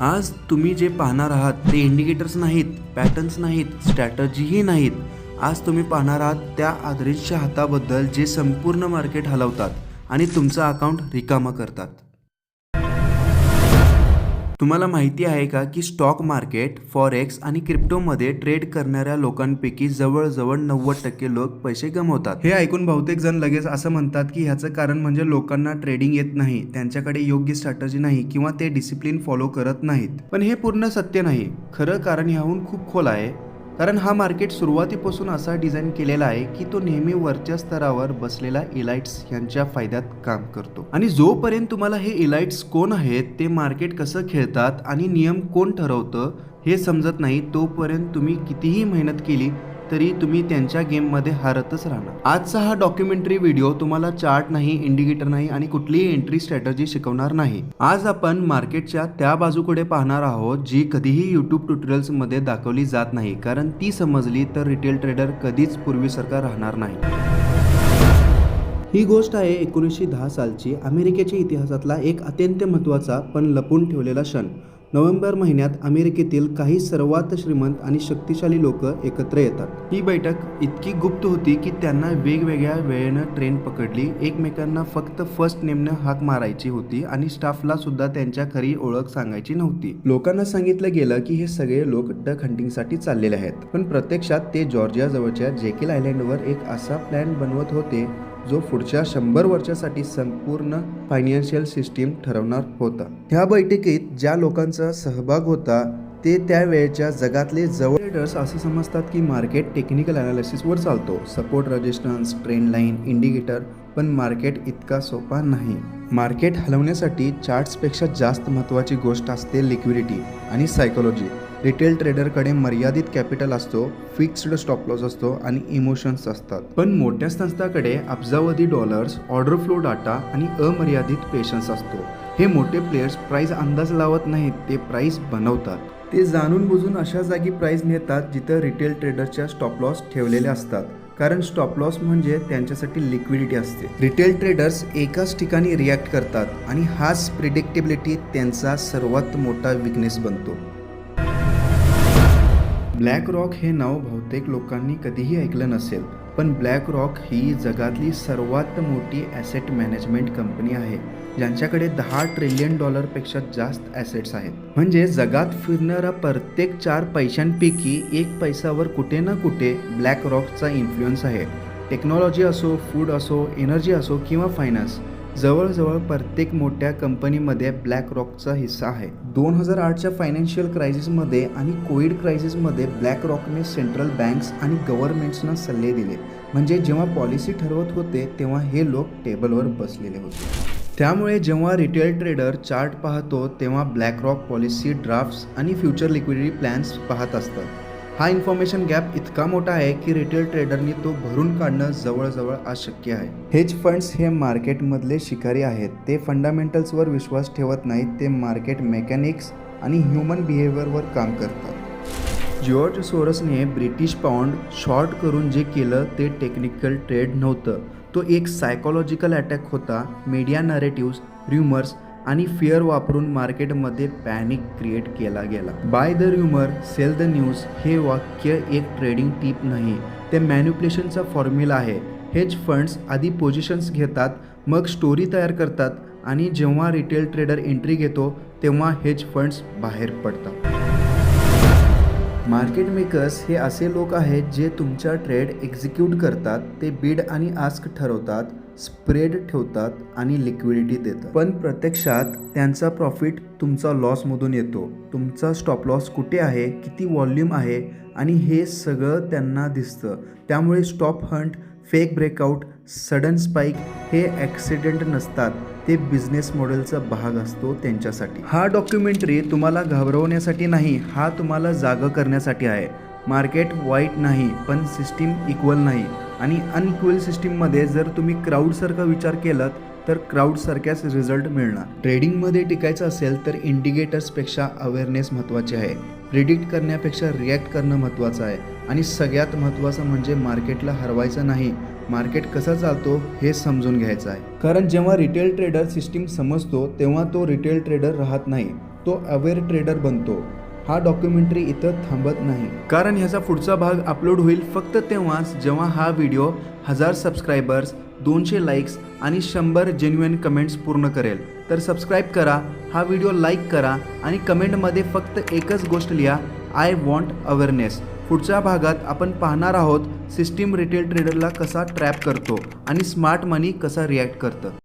आज तुम्ही जे पाहणार आहात ते इंडिकेटर्स नाहीत पॅटर्न्स नाहीत स्ट्रॅटजीही नाहीत. आज तुम्ही पाहणार आहात त्या आदरीच्या हाताबद्दल जे संपूर्ण मार्केट हलवतात आणि तुमचं अकाउंट रिकामा करतात. तुम्हाला माहिती आहे का की स्टॉक मार्केट फॉरेक्स आणि क्रिप्टोमध्ये ट्रेड करणाऱ्या लोकांपैकी जवळजवळ नव्वद टक्के लोक पैसे कमवतात. हे ऐकून बहुतेक जण लगेच असं म्हणतात की ह्याचं कारण म्हणजे लोकांना ट्रेडिंग येत नाही त्यांच्याकडे योग्य स्ट्रॅटजी नाही किंवा ते डिसिप्लिन फॉलो करत नाहीत. पण हे पूर्ण सत्य नाही. खरं कारण ह्याहून खूप खोल आहे. कारण हा मार्केट सुरुवातीपासून असा डिझाईन केलेला आहे की तो नेहमी वरच्या स्तरावर बसलेला इलाइट्स यांच्या फायद्यात काम करतो. आणि जोपर्यंत तुम्हाला हे इलाइट्स कोण आहेत ते मार्केट कसं खेळतात आणि नियम कोण ठरवतं हे समजत नाही तोपर्यंत तुम्ही कितीही मेहनत केली तरी तुम्ही त्यांच्या गेममध्ये हारतच राहणार. आजचा हा डॉक्युमेंटरी व्हिडिओ तुम्हाला चार्ट नाही इंडिकेटर नाही आणि कुठलीही एंट्री स्ट्रॅटजी शिकवणार नाही. आज आपण मार्केटच्या त्या बाजूकडे पाहणार आहोत जी कधीही युट्यूब ट्युटोरियल्समध्ये दाखवली जात नाही कारण ती समजली तर रिटेल ट्रेडर कधीच पूर्वीसारखा राहणार नाही. ही गोष्ट आहे एकोणीसशे दहा सालची अमेरिकेच्या इतिहासातला एक अत्यंत महत्त्वाचा पण लपून ठेवलेला क्षण. नोव्हेंबर महिन्यात अमेरिकेतील काही सर्वात श्रीमंत आणि शक्तिशाली लोक एकत्र येतात. ही बैठक इतकी गुप्त होती की त्यांना वेगवेगळ्या वेळेनं ट्रेन पकडली एकमेकांना फक्त फर्स्ट नेमनं हाक मारायची होती आणि स्टाफला सुद्धा त्यांच्या खरी ओळख सांगायची नव्हती. लोकांना सांगितलं गेलं की हे सगळे लोक डक हंटिंगसाठी चाललेले आहेत. पण प्रत्यक्षात ते जॉर्जिया जवळच्या जेकिल आयलँडवर एक असा प्लॅन बनवत होते जो पुढच्या शंभर वर्षासाठी संपूर्ण फायनान्शियल सिस्टीम ठरवणार होता. ह्या बैठकीत ज्या लोकांचा सहभाग होता ते त्यावेळच्या जगातले जवळ ट्रेडर्स असे समजतात की मार्केट टेक्निकल अनालिसिसवर चालतो. Support resistance trend line indicator पण मार्केट इतका सोपा नाही. मार्केट हलवण्यासाठी चार्ट्सपेक्षा जास्त महत्त्वाची गोष्ट असते लिक्विडिटी आणि सायकोलॉजी रिटेल ट्रेडरकडे मर्यादित कॅपिटल असतो फिक्स्ड स्टॉप लॉस असतो आणि इमोशन्स असतात. पण मोठ्या संस्थाकडे अब्जावधी डॉलर्स ऑर्डर फ्लो डाटा आणि अमर्यादित पेशन्स असतो. हे मोठे प्लेयर्स प्राईज अंदाज लावत नाहीत ते प्राईस बनवतात. ते जाणून बुजून अशा जागी प्राईज नेतात जिथं रिटेल ट्रेडरच्या स्टॉप लॉस ठेवलेले असतात. कारण स्टॉप लॉस म्हणजे त्यांच्यासाठी लिक्विडिटी असते. रिटेल ट्रेडर्स एकाच ठिकाणी रिॲक्ट करतात आणि हाच प्रिडिक्टेबिलिटी त्यांचा सर्वात मोठा विकनेस बनतो. ब्लॅक रॉक हे नाव बहुतेक लोकांनी कधीही ऐकलं नसेल पण ब्लॅक रॉक ही जगातली सर्वात मोठी ॲसेट मॅनेजमेंट कंपनी आहे ज्यांच्याकडे दहा ट्रिलियन डॉलरपेक्षा जास्त ॲसेट्स आहेत. म्हणजे जगात फिरणारा प्रत्येक चार पैशांपैकी एक पैसावर कुठे ना कुठे ब्लॅक रॉकचा इन्फ्लुअन्स आहे. टेक्नॉलॉजी असो फूड असो एनर्जी असो किंवा फायनान्स जवळजवळ प्रत्येक मोठ्या कंपनीमध्ये ब्लॅक रॉकचा हिस्सा आहे. दोन हजार आठच्या फायनान्शियल क्रायसिसमध्ये आणि कोविड क्रायसिसमध्ये ब्लॅक रॉकने सेंट्रल बँक्स आणि गव्हर्नमेंट्सना सल्ले दिले. म्हणजे जेव्हा पॉलिसी ठरवत होते तेव्हा हे लोक टेबलवर बसलेले होते. त्यामुळे जेव्हा रिटेल ट्रेडर चार्ट पाहतो तेव्हा ब्लॅक रॉक पॉलिसी ड्राफ्ट्स आणि फ्युचर लिक्विडिटी प्लॅन्स पाहत असतात. हा इन्फॉर्मेशन गॅप इतका मोठा आहे की रिटेल ट्रेडरनी तो भरून काढणं जवळजवळ अशक्य आहे. हेज फंड्स हे मार्केटमधले शिकारी आहेत. ते फंडामेंटल्सवर विश्वास ठेवत नाहीत. ते मार्केट मेकॅनिक्स आणि ह्युमन बिहेवियरवर काम करतात. जॉर्ज सोरसने ब्रिटिश पाऊंड शॉर्ट करून जे केलं ते टेक्निकल ट्रेड नव्हतं. तो एक सायकोलॉजिकल अटॅक होता. मीडिया नरेटिव्स र्युमर्स आणि फिअर वापरून मार्केटमध्ये पॅनिक क्रिएट केला गेला. Buy the rumour sell the news हे वाक्य एक ट्रेडिंग टीप नाही. ते मॅन्युप्लेशनचा फॉर्म्युला आहे. हेज फंड्स आधी पोझिशन्स घेतात मग स्टोरी तयार करतात आणि जेव्हा रिटेल ट्रेडर एंट्री घेतो तेव्हा हेज फंड्स बाहेर पडतात. मार्केट मेकर्स हे असे लोक आहेत जे तुमच्या ट्रेड एक्झिक्यूट करतात ते बीड आणि आस्क ठरवतात स्प्रेड ठेवतात आणि लिक्विडिटी देतात. पण प्रत्यक्षात त्यांचा प्रॉफिट तुमचा लॉसमधून येतो. तुमचा स्टॉप लॉस कुठे आहे? किती व्हॉल्यूम आहे? आणि हे सगळं त्यांना दिसतं. त्यामुळे stop hunt fake breakout sudden spike हे ॲक्सिडेंट नसतात. ते बिझनेस मॉडेलचा भाग असतो त्यांच्यासाठी. हा डॉक्युमेंटरी तुम्हाला घाबरवण्यासाठी नाही हा तुम्हाला जागं करण्यासाठी आहे. मार्केट वाईट नाही पण सिस्टीम इक्वल नाही. आणि अनइक्वल सिस्टीममध्ये जर तुम्ही क्राऊडसारखा विचार केलात तर क्राऊडसारख्याच रिझल्ट मिळणार. ट्रेडिंगमध्ये टिकायचं असेल तर इंडिकेटर्सपेक्षा अवेअरनेस महत्त्वाचे आहे. प्रिडिक्ट करण्यापेक्षा रिॲक्ट करणं महत्त्वाचं आहे. आणि सगळ्यात महत्त्वाचं म्हणजे मार्केटला हरवायचं नाही. मार्केट कसं चालतो हे समजून घ्यायचं आहे. कारण जेव्हा रिटेल ट्रेडर सिस्टीम समजतो तेव्हा तो रिटेल ट्रेडर राहत नाही. तो अवेअर ट्रेडर बनतो. हा डॉक्युमेंटरी इथं थांबत नाही. कारण ह्याचा पुढचा भाग अपलोड होईल फक्त तेव्हाच जेव्हा हा व्हिडिओ हजार सबस्क्रायबर्स दोनशे लाईक्स आणि शंभर जेन्युएन कमेंट्स पूर्ण करेल. तर सबस्क्राईब करा हा व्हिडिओ लाईक करा आणि कमेंटमध्ये फक्त एकच गोष्ट लिहा आय वॉन्ट अवेअरनेस पुढच्या भागात आपण पाहणार आहोत सिस्टीम रिटेल ट्रेडरला कसा ट्रॅप करतो आणि स्मार्ट मनी कसा रिॲक्ट करतं.